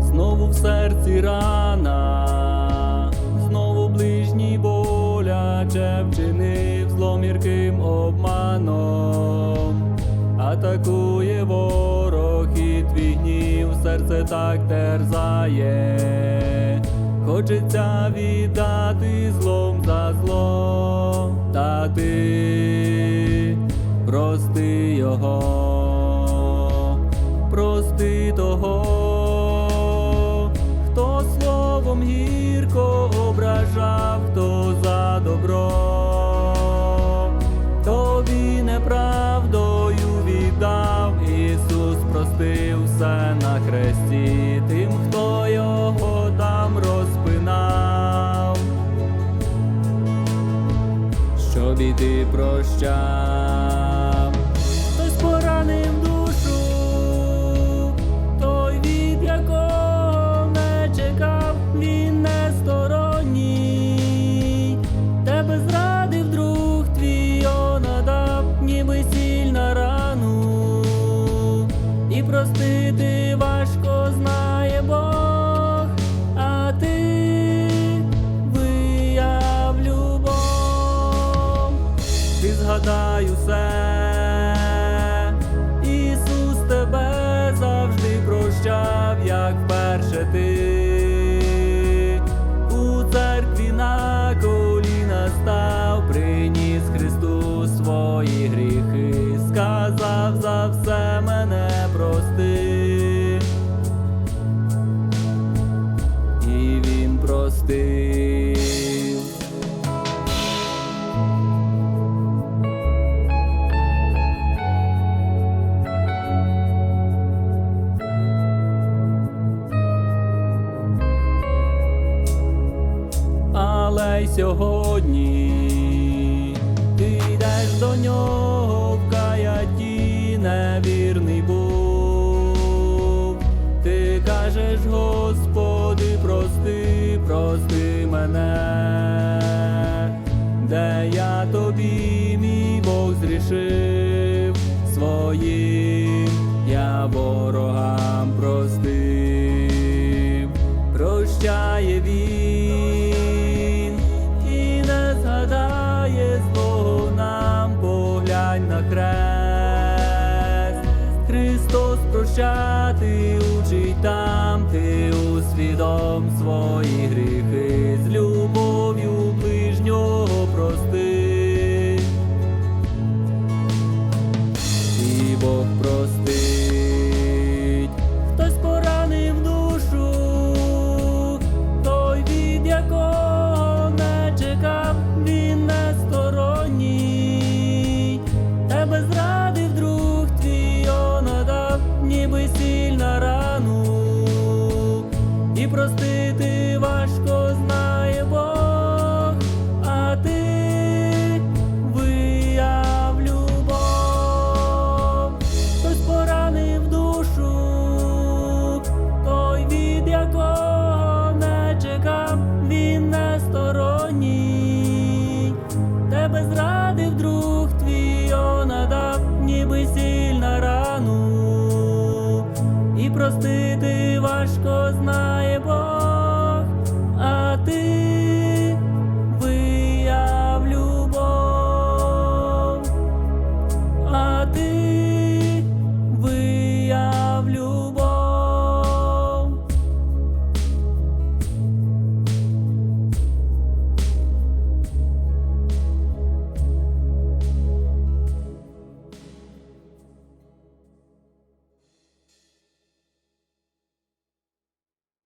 Знову в серці рана, вчинив зломірким обманом, атакує ворог і твій гнів, серце так терзає, хочеться віддати злом за зло, та ти прости його, прости того, Ісус простив все на хресті, тим, хто його там розпинав, щоб і ти прощав. Простити важко знає Бог, а ти вияв любов ти згадай усе, Ісус тебе завжди прощав, як вперше ти простив. але й сьогодні ти йдеш до нього прости, мене, де я тобі, мій Бог, зрішив. Своїм, я ворогам простив, прощає він і не згадає злого нам, поглянь на хрест. Христос прощати учить там, ти усвідом свої гріхи І простити важко знає Бог.